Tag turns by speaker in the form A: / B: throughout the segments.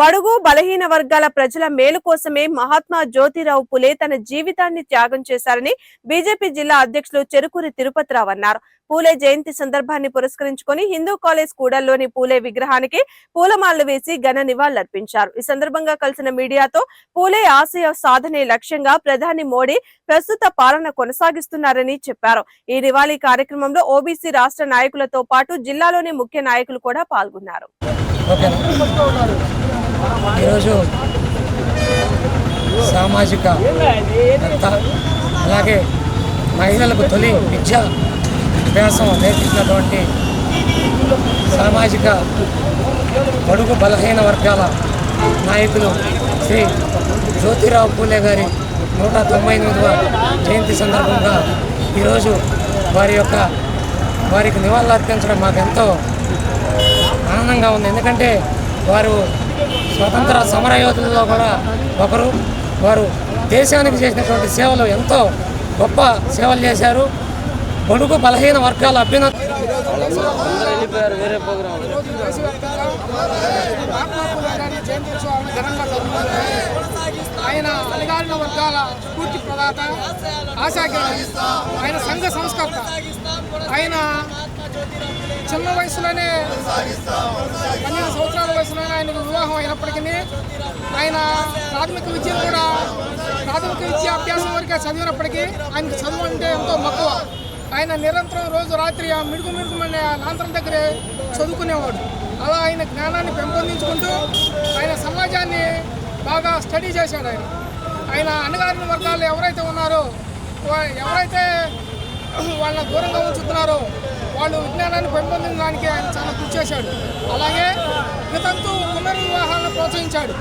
A: బడుగు బలహీన వర్గాల ప్రజల మేలు కోసమే మహాత్మా జ్యోతిరావు పులే తన జీవితాన్ని త్యాగం చేశారని బీజేపీ జిల్లా అధ్యక్షులు చెరుకూరి తిరుపతిరావు అన్నారు. పూలే జయంతి సందర్భాన్ని పురస్కరించుకొని హిందూ కాలేజ్ కూడల్లోని పూలే విగ్రహానికి పూలమాలలు వేసి ఘన నివాళులర్పించారు. ఈ సందర్భంగా కలిసిన మీడియాతో పూలే ఆశయ సాధనే లక్ష్యంగా ప్రధాని మోడీ ప్రస్తుత పాలన కొనసాగిస్తున్నారని చెప్పారు. ఈ నివాళి కార్యక్రమంలో ఓబీసీ రాష్ట్ర నాయకులతో పాటు జిల్లాలోని ముఖ్య నాయకులు కూడా పాల్గొన్నారు.
B: ఈరోజు సామాజిక భర్త అలాగే మహిళలకు తొలి విద్య అభ్యాసం నేర్పించినటువంటి సామాజిక బడుగు బలహీన వర్గాల నాయకులు శ్రీ జ్యోతిరావు పూలే గారి నూట తొంభై ఎనిమిదవ జయంతి సందర్భంగా ఈరోజు వారి యొక్క వారికి నివాళులు అర్పించడం మాకెంతో ఆనందంగా ఉంది. ఎందుకంటే వారు స్వతంత్ర సమరయోధులలో కూడా ఒకరు వారు దేశానికి చేసినటువంటి సేవలు ఎంతో గొప్ప సేవలు చేశారు. బడుగు బలహీన వర్గాల
C: అభ్యున ఆయన అణగారిన వర్గాల స్ఫూర్తి ప్రదాత ఆశాజ్ఞాని ఆయన సంఘ సంస్కర్త ఆయన చిన్న వయసులోనే పన్నెండు సంవత్సరాల వయసులోనే ఆయనకు వివాహం అయినప్పటికీ ఆయన ప్రాథమిక విద్యను కూడా ప్రాథమిక విద్య అభ్యాసం వరకే చదివినప్పటికీ ఆయనకు చదువు అంటే ఎంతో మక్కువ. ఆయన నిరంతరం రోజు రాత్రి ఆ మిడుగు మిడుగుమనే ఆ లాంతరం దగ్గరే చదువుకునేవాడు. అలా ఆయన జ్ఞానాన్ని పెంపొందించుకుంటూ ఆయన సమాజాన్ని బాగా స్టడీ చేశాడు ఆయన. ఆయన అన్నగారిన వర్గాలు ఎవరైతే ఉన్నారో ఎవరైతే వాళ్ళని దూరంగా ఉంచుతున్నారో వాళ్ళు విజ్ఞానాన్ని పెంపొందించడానికి ఆయన చాలా కృషి చేశాడు. అలాగే వితంతు పునర్వివాహాలను ప్రోత్సహించాడు.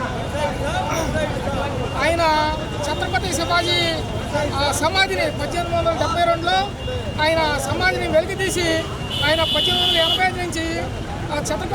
C: ఆయన ఛత్రపతి శివాజీ ఆ సమాధిని పద్దెనిమిది వందల డెబ్బై రెండులో ఆయన సమాధిని వెలికి తీసి ఆయన పద్దెనిమిది వందల ఎనభై ఐదు నుంచి ఆ ఛత్రపతి